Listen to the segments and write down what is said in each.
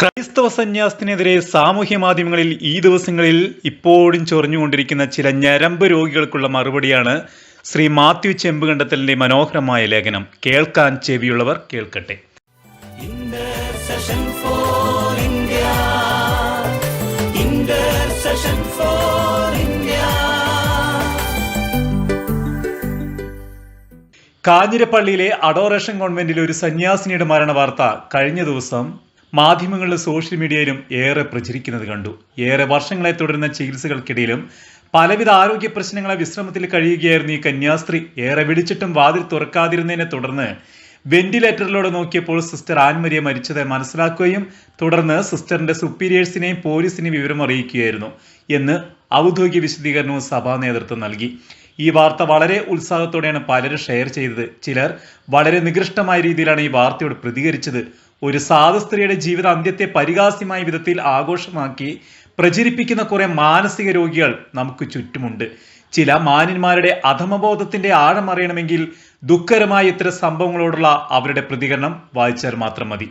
ക്രൈസ്തവ സന്യാസത്തിനെതിരെ സാമൂഹ്യ മാധ്യമങ്ങളിൽ ഈ ദിവസങ്ങളിൽ ഇപ്പോഴും ചൊറിഞ്ഞുകൊണ്ടിരിക്കുന്ന ചില ഞരമ്പ് രോഗികൾക്കുള്ള മറുപടിയാണ് ശ്രീ മാത്യു ചെമ്പുകണ്ടത്തലിന്റെ മനോഹരമായ ലേഖനം. കേൾക്കാൻ ചെവിയുള്ളവർ കേൾക്കട്ടെ. കാഞ്ഞിരപ്പള്ളിയിലെ അഡോറേഷൻ കോൺവെന്റിലെ ഒരു സന്യാസിനിയുടെ മരണ വാർത്ത കഴിഞ്ഞ ദിവസം മാധ്യമങ്ങളിലും സോഷ്യൽ മീഡിയയിലും ഏറെ പ്രചരിക്കുന്നത് കണ്ടു. ഏറെ വർഷങ്ങളെ തുടരുന്ന ചികിത്സകൾക്കിടയിലും പലവിധ ആരോഗ്യ പ്രശ്നങ്ങളെ വിശ്രമത്തിൽ കഴിയുകയായിരുന്നു ഈ കന്യാസ്ത്രീ ഏറെ വിളിച്ചിട്ടും വാതിൽ തുറക്കാതിരുന്നതിനെ തുടർന്ന് വെന്റിലേറ്ററിലൂടെ നോക്കിയപ്പോൾ സിസ്റ്റർ ആൻമരിയെ മരിച്ചതായി മനസ്സിലാക്കുകയും തുടർന്ന് സിസ്റ്ററിന്റെ സുപ്പീരിയേഴ്സിനെയും പോലീസിനെയും വിവരം അറിയിക്കുകയായിരുന്നു എന്ന് ഔദ്യോഗിക വിശദീകരണവും സഭാ നേതൃത്വം നൽകി. ഈ വാർത്ത വളരെ ഉത്സാഹത്തോടെയാണ് പലരും ഷെയർ ചെയ്തത്. ചിലർ വളരെ നികൃഷ്ടമായ രീതിയിലാണ് ഈ വാർത്തയോട് പ്രതികരിച്ചത്. ഒരു സാധു സ്ത്രീയുടെ ജീവിത അന്ത്യത്തെ പരിഹാസ്യമായ വിധത്തിൽ ആഘോഷമാക്കി പ്രചരിപ്പിക്കുന്ന കുറെ മാനസിക രോഗികൾ നമുക്ക് ചുറ്റുമുണ്ട്. ചില മാന്യന്മാരുടെ അധമബോധത്തിന്റെ ആഴം അറിയണമെങ്കിൽ ദുഃഖകരമായ ഇത്തരം സംഭവങ്ങളോടുള്ള അവരുടെ പ്രതികരണം വായിച്ചാൽ മാത്രം മതി.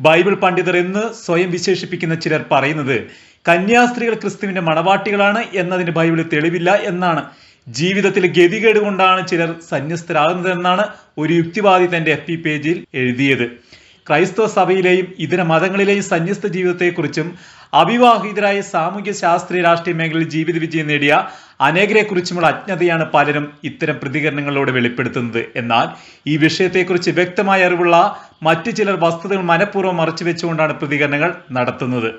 ബൈബിൾ പണ്ഡിതർ എന്ന് സ്വയം വിശേഷിപ്പിക്കുന്ന ചിലർ പറയുന്നത് കന്യാസ്ത്രീകൾ ക്രിസ്തുവിന്റെ മണവാട്ടികളാണ് എന്നതിന് ബൈബിളിൽ തെളിവില്ല എന്നാണ്. ജീവിതത്തിൽ ഗതികേട് കൊണ്ടാണ് ചിലർ സന്യസ്തരാകുന്നതെന്നാണ് ഒരു യുക്തിവാദി തന്റെ എഫ് പി പേജിൽ എഴുതിയത്. ക്രൈസ്തവ സഭയിലെയും ഇതര മതങ്ങളിലെയും സന്യസ്ത ജീവിതത്തെക്കുറിച്ചും അവിവാഹിതരായ സാമൂഹ്യ ശാസ്ത്രീയ രാഷ്ട്രീയ മേഖലയിൽ ജീവിത വിജയം നേടിയ അനേകരെക്കുറിച്ചുമുള്ള അജ്ഞതയാണ് പലരും ഇത്തരം പ്രതികരണങ്ങളിലൂടെ വെളിപ്പെടുത്തുന്നത്. എന്നാൽ ഈ വിഷയത്തെക്കുറിച്ച് വ്യക്തമായ അറിവുള്ള മറ്റു ചിലർ വസ്തുതകൾ മനഃപൂർവം മറച്ചു വെച്ചുകൊണ്ടാണ് പ്രതികരണങ്ങൾ നടത്തുന്നത്.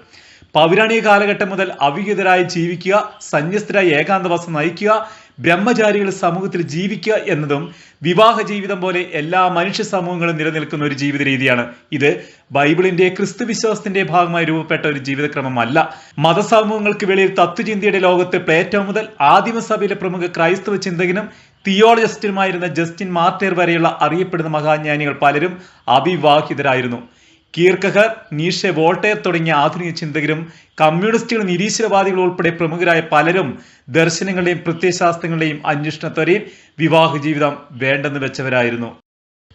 പൗരാണിക കാലഘട്ടം മുതൽ അവിഹിതരായി ജീവിക്കുക സന്യസ്തരായി ഏകാന്തവാസം നയിക്കുക ബ്രഹ്മചാരികൾ സമൂഹത്തിൽ ജീവിക്കുക എന്നതും വിവാഹ ജീവിതം പോലെ എല്ലാ മനുഷ്യ സമൂഹങ്ങളും നിലനിൽക്കുന്ന ഒരു ജീവിത രീതിയാണ്. ഇത് ബൈബിളിന്റെ ക്രിസ്തു വിശ്വാസത്തിന്റെ ഭാഗമായി രൂപപ്പെട്ട ഒരു ജീവിതക്രമമല്ല. മതസമൂഹങ്ങൾക്ക് വെളിയിൽ തത്വചിന്തയുടെ ലോകത്ത് പ്ലേറ്റോ മുതൽ ആദിമസഭയിലെ പ്രമുഖ ക്രൈസ്തവ ചിന്തകനും തിയോളജിസ്റ്റുമായിരുന്ന ജസ്റ്റിൻ മാർട്ടേർ വരെയുള്ള അറിയപ്പെടുന്ന മഹാജ്ഞാനികൾ പലരും അവിവാഹിതരായിരുന്നു. കീർക്കഹർ നീഷെ വോൾട്ടയർ തുടങ്ങിയ ആധുനിക ചിന്തകരും കമ്മ്യൂണിസ്റ്റുകൾ നിരീശ്വരവാദികൾ ഉൾപ്പെടെ പ്രമുഖരായ പലരും ദർശനങ്ങളുടെയും പ്രത്യയശാസ്ത്രങ്ങളുടെയും അന്വേഷണത്തോരെയും വിവാഹ ജീവിതം വേണ്ടെന്ന് വെച്ചവരായിരുന്നു.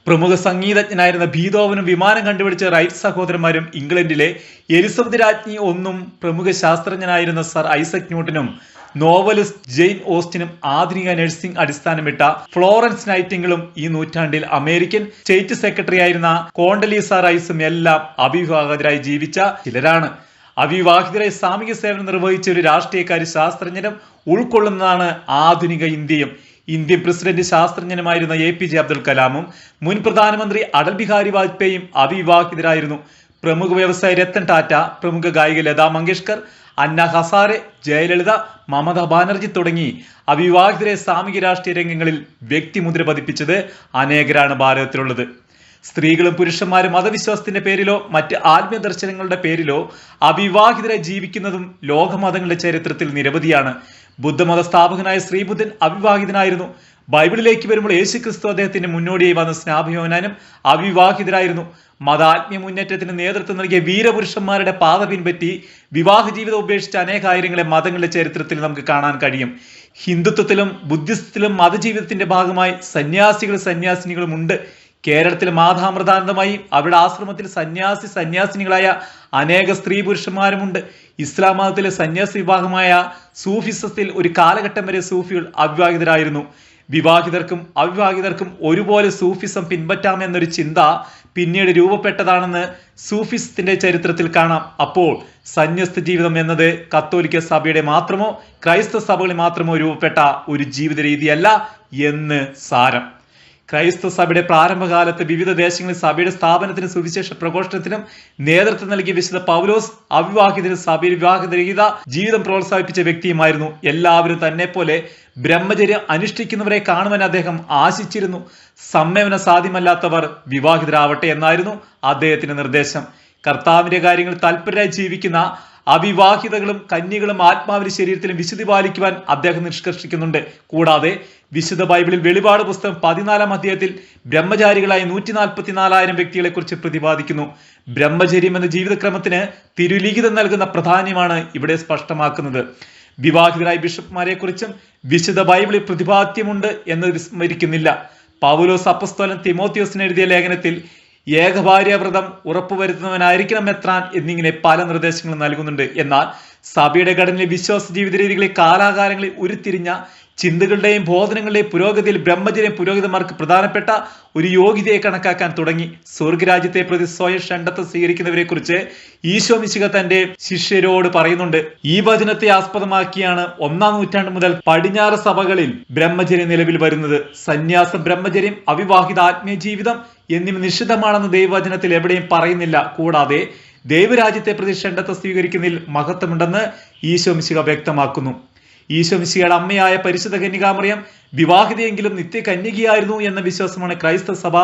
പ്രമുഖ സംഗീതജ്ഞനായിരുന്ന ഭീതോവനും വിമാനം കണ്ടുപിടിച്ച റൈറ്റ് സഹോദരന്മാരും ഇംഗ്ലണ്ടിലെ എലിസബത്ത് രാജ്ഞി ഒന്നും പ്രമുഖ ശാസ്ത്രജ്ഞനായിരുന്ന സർ ഐസക് ന്യൂട്ടനും നോവലിസ്റ്റ് ജെയിൻ ഓസ്റ്റിനും ആധുനിക നഴ്സിംഗ് അടിസ്ഥാനമിട്ട ഫ്ലോറൻസ് നൈറ്റിംഗിളും ഈ നൂറ്റാണ്ടിൽ അമേരിക്കൻ സ്റ്റേറ്റ് സെക്രട്ടറി ആയിരുന്ന കോണ്ടലീസ റൈസും എല്ലാം അവിവാഹിതരായി ജീവിച്ച ചിലരാണ്. അവിവാഹിതരായി സാമൂഹ്യ സേവനം നിർവഹിച്ച ഒരു രാഷ്ട്രീയക്കാരി ശാസ്ത്രജ്ഞനും ഉൾക്കൊള്ളുന്നതാണ് ആധുനിക ഇന്ത്യയും. ഇന്ത്യൻ പ്രസിഡന്റ് ശാസ്ത്രജ്ഞനുമായിരുന്ന എ പി ജെ അബ്ദുൽ കലാമും മുൻ പ്രധാനമന്ത്രി അടൽ ബിഹാരി വാജ്പേയും അവിവാഹിതരായിരുന്നു. പ്രമുഖ വ്യവസായി രത്തൻ ടാറ്റ പ്രമുഖ ഗായിക ലതാ മങ്കേഷ്കർ അന്ന ഹസാരെ ജയലളിത മമത ബാനർജി തുടങ്ങി അവിവാഹിതരെ സാമൂഹ്യ രാഷ്ട്രീയ രംഗങ്ങളിൽ വ്യക്തിമുദ്ര പതിപ്പിച്ചത് അനേകരാണ് ഭാരതത്തിലുള്ളത്. സ്ത്രീകളും പുരുഷന്മാരും മതവിശ്വാസത്തിന്റെ പേരിലോ മറ്റ് ആത്മീയ ദർശനങ്ങളുടെ പേരിലോ അവിവാഹിതരെ ജീവിക്കുന്നതും ലോകമതങ്ങളുടെ ചരിത്രത്തിൽ നിരവധിയാണ്. ബുദ്ധമത സ്ഥാപകനായ ശ്രീബുദ്ധൻ അവിവാഹിതനായിരുന്നു. ബൈബിളിലേക്ക് വരുമ്പോൾ യേശു ക്രിസ്തു അദ്ദേഹത്തിന്റെ മുന്നോടിയായി വന്ന സ്നാഭിയോനാനും അവിവാഹിതരായിരുന്നു. മതാത്മ്യ മുന്നേറ്റത്തിന് നേതൃത്വം നൽകിയ വീരപുരുഷന്മാരുടെ പാത പിൻപറ്റി വിവാഹ ജീവിതം ഉപേക്ഷിച്ച അനേകായിരങ്ങളെ മതങ്ങളുടെ ചരിത്രത്തിൽ നമുക്ക് കാണാൻ കഴിയും. ഹിന്ദുത്വത്തിലും ബുദ്ധിസത്തിലും മതജീവിതത്തിന്റെ ഭാഗമായി സന്യാസികൾ സന്യാസിനികളും ഉണ്ട്. കേരളത്തിൽ മാതാമൃതാനന്ദമായി അവരുടെ ആശ്രമത്തിൽ സന്യാസി സന്യാസിനികളായ അനേക സ്ത്രീ പുരുഷന്മാരുമുണ്ട് ഇസ്ലാം മതത്തിലെ സന്യാസി വിഭാഗമായ സൂഫിസത്തിൽ ഒരു കാലഘട്ടം വരെ സൂഫികൾ അവിവാഹിതരായിരുന്നു. വിവാഹിതർക്കും അവിവാഹിതർക്കും ഒരുപോലെ സൂഫിസം പിൻപറ്റാമെന്നൊരു ചിന്ത പിന്നീട് രൂപപ്പെട്ടതാണെന്ന് സൂഫിസത്തിന്റെ ചരിത്രത്തിൽ കാണാം. അപ്പോൾ സന്യസ്ത ജീവിതം എന്നത് കത്തോലിക്ക സഭയുടെ മാത്രമോ ക്രൈസ്തവ സഭകളിൽ മാത്രമോ രൂപപ്പെട്ട ഒരു ജീവിത രീതിയല്ല എന്ന് സാരം. ക്രൈസ്തവ സഭയുടെ പ്രാരംഭകാലത്ത് വിവിധ ദേശങ്ങളിൽ സഭയുടെ സ്ഥാപനത്തിനും സുവിശേഷ പ്രഘോഷണത്തിനും നേതൃത്വം നൽകിയ വിശുദ്ധ പൗലോസ് അവിവാഹിതരും സഭയിൽ വിവാഹിതരഹിത ജീവിതം പ്രോത്സാഹിപ്പിച്ച വ്യക്തിയുമായിരുന്നു. എല്ലാവരും തന്നെ പോലെ ബ്രഹ്മചര്യം അനുഷ്ഠിക്കുന്നവരെ കാണുവാൻ അദ്ദേഹം ആശിച്ചിരുന്നു. സമ്മേളനം സാധ്യമല്ലാത്തവർ വിവാഹിതരാവട്ടെ എന്നായിരുന്നു അദ്ദേഹത്തിന്റെ നിർദ്ദേശം. കർത്താവിന്റെ കാര്യങ്ങൾ താല്പര്യമായി ജീവിക്കുന്ന അവിവാഹിതകളും കന്യകളും ആത്മാവിന്റെ ശരീരത്തിലും വിശുദ്ധി പാലിക്കുവാൻ അദ്ദേഹം നിഷ്കർഷിക്കുന്നുണ്ട്. കൂടാതെ വിശുദ്ധ ബൈബിളിൽ വെളിപാട് പുസ്തകം പതിനാലാം അധ്യായത്തിൽ ബ്രഹ്മചാരികളായ നൂറ്റി നാൽപ്പത്തിനാലായിരം വ്യക്തികളെ കുറിച്ച് പ്രതിപാദിക്കുന്നു. ബ്രഹ്മചര്യം എന്ന ജീവിതക്രമത്തിന് തിരുലിഖിതം നൽകുന്ന പ്രാധാന്യമാണ് ഇവിടെ സ്പഷ്ടമാക്കുന്നത്. വിവാഹിതരായ ബിഷപ്പ്മാരെക്കുറിച്ചും വിശുദ്ധ ബൈബിളിൽ പ്രതിപാദ്യമുണ്ട് എന്ന് വിസ്മരിക്കുന്നില്ല. പൗലോസ് അപ്പസ്തോലൻ തിമോത്തിയോസിന് എഴുതിയ ലേഖനത്തിൽ ഏകഭാര്യാവ്രതം ഉറപ്പുവരുത്തുന്നവനായിരിക്കണം മെത്രാൻ എന്നിങ്ങനെ പല നിർദ്ദേശങ്ങളും നൽകുന്നുണ്ട്. എന്നാൽ സഭയുടെ ഘടനയിലെ വിശ്വാസ ജീവിത രീതികളെ കാലാകാലങ്ങളിൽ ഉരുത്തിരിഞ്ഞ ചിന്തകളുടെയും ബോധനങ്ങളുടെയും പുരോഗതിയിൽ ബ്രഹ്മചര്യം പുരോഹിതന്മാർക്ക് പ്രധാനപ്പെട്ട ഒരു യോഗ്യതയെ കണക്കാക്കാൻ തുടങ്ങി. സ്വർഗരാജ്യത്തെ പ്രതി സ്വയം ഷണ്ടത്വം സ്വീകരിക്കുന്നവരെ കുറിച്ച് ഈശോ മിശിക തന്റെ ശിഷ്യരോട് പറയുന്നുണ്ട്. ഈ വചനത്തെ ആസ്പദമാക്കിയാണ് ഒന്നാം നൂറ്റാണ്ട് മുതൽ പടിഞ്ഞാറ് സഭകളിൽ ബ്രഹ്മചര്യം നിലവിൽ വരുന്നത്. സന്യാസം ബ്രഹ്മചര്യം അവിവാഹിത ആത്മീയ ജീവിതം എന്നിവ നിഷിദ്ധമാണെന്ന് ദൈവവചനത്തിൽ എവിടെയും പറയുന്നില്ല. കൂടാതെ ദൈവരാജ്യത്തെ പ്രതി ഷണ്ടത്വം സ്വീകരിക്കുന്നതിൽ മഹത്വമുണ്ടെന്ന് ഈശോ മിശിക വ്യക്തമാക്കുന്നു. ഈശോ മിശിയുടെ അമ്മയായ പരിശുദ്ധ കന്യകാമറിയം വിവാഹിതയെങ്കിലും നിത്യകന്യകയായിരുന്നു എന്ന വിശ്വാസമാണ് ക്രൈസ്തവ സഭ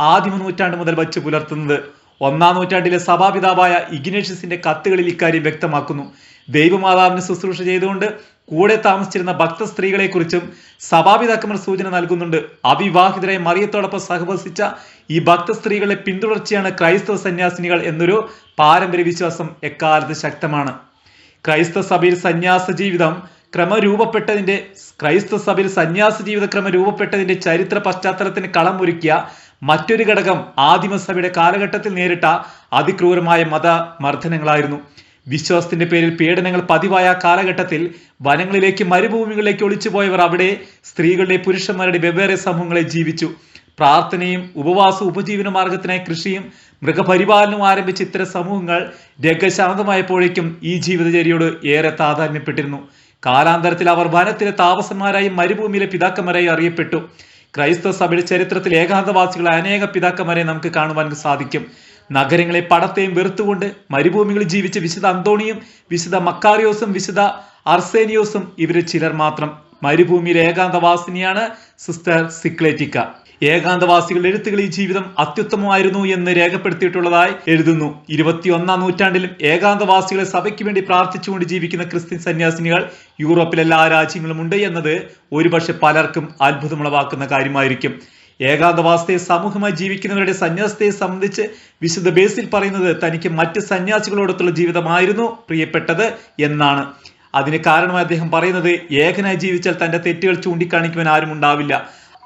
ആദിമ നൂറ്റാണ്ട് മുതൽ വച്ച് പുലർത്തുന്നത്. ഒന്നാം നൂറ്റാണ്ടിലെ സഭാപിതാവായ ഇഗ്നേഷ്യസിന്റെ കത്തുകളിൽ ഇക്കാര്യം വ്യക്തമാക്കുന്നു. ദൈവമാതാവിന് ശുശ്രൂഷ ചെയ്തുകൊണ്ട് കൂടെ താമസിച്ചിരുന്ന ഭക്ത സ്ത്രീകളെക്കുറിച്ചും സഭാപിതാക്കന്മാർ സൂചന നൽകുന്നുണ്ട്. അവിവാഹിതരായ മറിയത്തോടൊപ്പം സഹവസിച്ച ഈ ഭക്ത സ്ത്രീകളെ പിന്തുടർച്ചയാണ് ക്രൈസ്തവ സന്യാസിനികൾ എന്നൊരു പാരമ്പര്യ വിശ്വാസം എക്കാലത്ത് ശക്തമാണ്. ക്രൈസ്തവ സഭയിൽ സന്യാസ ജീവിതം ക്രമരൂപപ്പെട്ടതിന്റെ ക്രൈസ്തവ സഭയിൽ സന്യാസ ജീവിത ക്രമം രൂപപ്പെട്ടതിന്റെ ചരിത്ര പശ്ചാത്തലത്തിന് കളമൊരുക്കിയ മറ്റൊരു ഘടകം ആദിമസഭയുടെ കാലഘട്ടത്തിൽ നേരിട്ട അതിക്രൂരമായ മത മർദ്ദനങ്ങളായിരുന്നു വിശ്വാസത്തിന്റെ പേരിൽ പീഡനങ്ങൾ പതിവായ കാലഘട്ടത്തിൽ വനങ്ങളിലേക്ക് മരുഭൂമികളിലേക്ക് ഒളിച്ചുപോയവർ അവിടെ സ്ത്രീകളുടെ പുരുഷന്മാരുടെ വെവ്വേറെ സമൂഹങ്ങളെ ജീവിച്ചു. പ്രാർത്ഥനയും ഉപവാസവും ഉപജീവന മാർഗത്തിനായി കൃഷിയും മൃഗപരിപാലനവും ആരംഭിച്ച ഇത്തരം സമൂഹങ്ങൾ രംഗശാന്തമായപ്പോഴേക്കും ഈ ജീവിതചര്യയോട് ഏറെ താതാത്മ്യപ്പെട്ടിരുന്നു കാലാന്തരത്തിൽ അവർ വനത്തിലെ താപസന്മാരായും മരുഭൂമിയിലെ പിതാക്കന്മാരായി അറിയപ്പെട്ടു. ക്രൈസ്തവ സഭയുടെ ചരിത്രത്തിൽ ഏകാന്തവാസികളെ അനേക പിതാക്കന്മാരെ നമുക്ക് കാണുവാൻ സാധിക്കും. നഗരങ്ങളെ പടത്തെയും വെറുത്തുകൊണ്ട് മരുഭൂമികളിൽ ജീവിച്ച വിശുദ്ധ അന്തോണിയും വിശുദ്ധ മക്കാറിയോസും വിശുദ്ധ അർസേനിയോസും ഇവരിൽ ചിലർ മാത്രം. മരുഭൂമിയിലെ ഏകാന്തവാസിനിയാണ് സിസ്റ്റർ സിക്ലേറ്റിക്ക. ഏകാന്തവാസികളുടെ എഴുത്തുകൾ ഈ ജീവിതം അത്യുത്തമമായിരുന്നു എന്ന് രേഖപ്പെടുത്തിയിട്ടുള്ളതായി എഴുതുന്നു. ഇരുപത്തിയൊന്നാം നൂറ്റാണ്ടിലും ഏകാന്തവാസികളെ സഭയ്ക്ക് വേണ്ടി പ്രാർത്ഥിച്ചുകൊണ്ട് ജീവിക്കുന്ന ക്രിസ്ത്യൻ സന്യാസിനികൾ യൂറോപ്പിലെ എല്ലാ രാജ്യങ്ങളും ഉണ്ട് എന്നത് ഒരുപക്ഷെ പലർക്കും അത്ഭുതമുളവാക്കുന്ന കാര്യമായിരിക്കും. ഏകാന്തവാസത്തെ സമൂഹമായി ജീവിക്കുന്നവരുടെ സന്യാസത്തെ സംബന്ധിച്ച് വിശുദ്ധ ബേസിൽ പറയുന്നത് തനിക്ക് മറ്റ് സന്യാസികളോടൊത്തുള്ള ജീവിതമായിരുന്നു പ്രിയപ്പെട്ടത് എന്നാണ്. അതിന് കാരണമായി അദ്ദേഹം പറയുന്നത് ഏകനായി ജീവിച്ചാൽ തന്റെ തെറ്റുകൾ ചൂണ്ടിക്കാണിക്കുവാൻ ആരും ഉണ്ടാവില്ല.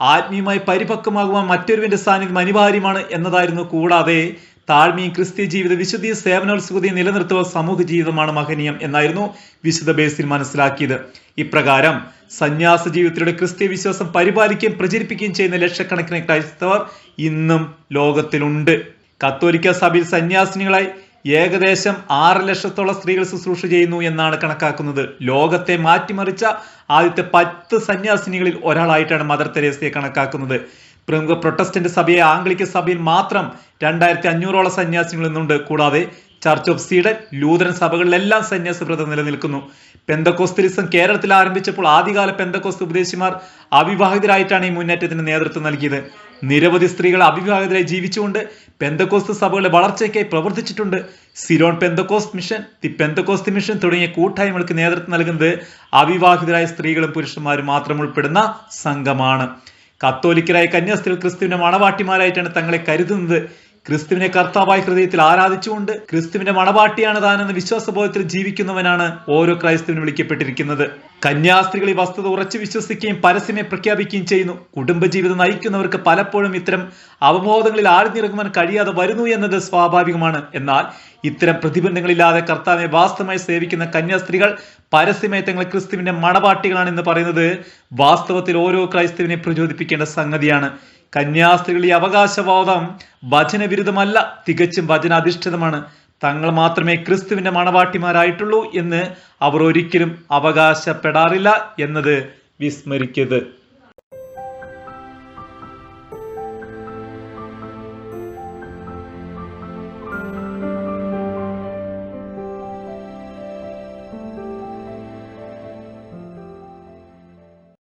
ആത്മീയമായി പരിപക്വമാകുവാൻ മറ്റൊരുവിന്റെ സാന്നിധ്യം അനിവാര്യമാണ് എന്നതായിരുന്നു കൂടാതെ താഴ്മയും ക്രിസ്ത്യ ജീവിത വിശുദ്ധിയും സേവനോത്സുകതയും നിലനിർത്തുക സമൂഹ ജീവിതമാണ് മഹനീയം എന്നായിരുന്നു വിശുദ്ധ ബേസിൽ മനസ്സിലാക്കിയത്. ഇപ്രകാരം സന്യാസ ജീവിതത്തിലൂടെ ക്രിസ്ത്യ വിശ്വാസം പരിപാലിക്കുകയും പ്രചരിപ്പിക്കുകയും ചെയ്യുന്ന ലക്ഷക്കണക്കിന് ക്രൈസ്തവർ ഇന്നും ലോകത്തിലുണ്ട്. കത്തോലിക്ക സഭയിൽ സന്യാസിനികളായി ഏകദേശം ആറ് ലക്ഷത്തോളം സ്ത്രീകൾ ശുശ്രൂഷ ചെയ്യുന്നു എന്നാണ് കണക്കാക്കുന്നത്. ലോകത്തെ മാറ്റിമറിച്ച ആദ്യത്തെ പത്ത് സന്യാസിനികളിൽ ഒരാളായിട്ടാണ് മദർ തെരേസയെ കണക്കാക്കുന്നത്. പ്രമുഖ പ്രൊട്ടസ്റ്റന്റ് സഭയെ ആംഗ്ലിക്ക സഭയിൽ മാത്രം രണ്ടായിരത്തി അഞ്ഞൂറോളം സന്യാസിനികൾ ഇന്നുണ്ട്. കൂടാതെ ചർച്ച് ഓഫ് സീഡൻ ലൂതരൻ സഭകളിലെല്ലാം സന്യാസ വ്രതം നിലനിൽക്കുന്നു. പെന്തക്കോസ്തലിസം കേരളത്തിൽ ആരംഭിച്ചപ്പോൾ ആദ്യകാല പെന്തക്കോസ്ത് ഉപദേശിമാർ അവിവാഹിതരായിട്ടാണ് ഈ മുന്നേറ്റത്തിന് നേതൃത്വം നൽകിയത്. നിരവധി സ്ത്രീകൾ അവിവാഹിതരായി ജീവിച്ചുകൊണ്ട് പെന്തക്കോസ്ത് സഭകളുടെ വളർച്ചയ്ക്കായി പ്രവർത്തിച്ചിട്ടുണ്ട്. Ceylon Pentecost mission the Pentecost mission തുടങ്ങിയ കൂട്ടായ്മകൾക്ക് നേതൃത്വം നൽകുന്നത് അവിവാഹിതരായ സ്ത്രീകളും പുരുഷന്മാരും മാത്രം ഉൾപ്പെടുന്ന സംഘമാണ്. കത്തോലിക്കരായ കന്യാസ്ത്രീകൾ ക്രിസ്തുവിന്റെ മണവാട്ടിമാരായിട്ടാണ് തങ്ങളെ കരുതുന്നത്. ക്രിസ്തുവിനെ കർത്താവായ ഹൃദയത്തിൽ ആരാധിച്ചുകൊണ്ട് ക്രിസ്തുവിന്റെ മണവാട്ടിയാണ് താനെന്ന വിശ്വാസബോധത്തിൽ ജീവിക്കുന്നവനാണ് ഓരോ ക്രൈസ്തവനും വിളിക്കപ്പെട്ടിരിക്കുന്നത്. കന്യാസ്ത്രീകൾ ഈ വസ്തുത ഉറച്ചു വിശ്വസിക്കുകയും പരസ്യമേ പ്രഖ്യാപിക്കുകയും ചെയ്യുന്നു. കുടുംബജീവിതം നയിക്കുന്നവർക്ക് പലപ്പോഴും ഇത്തരം അവബോധങ്ങളിൽ ആഴ്ന്നിറങ്ങുവാൻ കഴിയാതെ വരുന്നു എന്നത് സ്വാഭാവികമാണ്. എന്നാൽ ഇത്തരം പ്രതിബന്ധങ്ങളില്ലാതെ കർത്താവിനെ വാസ്തവമായി സേവിക്കുന്ന കന്യാസ്ത്രീകൾ പരസ്യമായി തങ്ങൾ ക്രിസ്തുവിന്റെ മണവാട്ടികളാണ് എന്ന് പറയുന്നത് വാസ്തവത്തിൽ ഓരോ ക്രൈസ്തവിനെ പ്രചോദിപ്പിക്കേണ്ട സംഗതിയാണ്. കന്യാസ്ത്രീകൾ ഈ അവകാശവാദം വചനവിരുദ്ധമല്ല തികച്ചും വചനാധിഷ്ഠിതമാണ്. തങ്ങൾ മാത്രമേ ക്രിസ്തുവിന്റെ മണവാട്ടിമാരായിട്ടുള്ളൂ എന്ന് അവർ ഒരിക്കലും അവകാശപ്പെടാറില്ല എന്നത് വിസ്മരിക്കരുത്.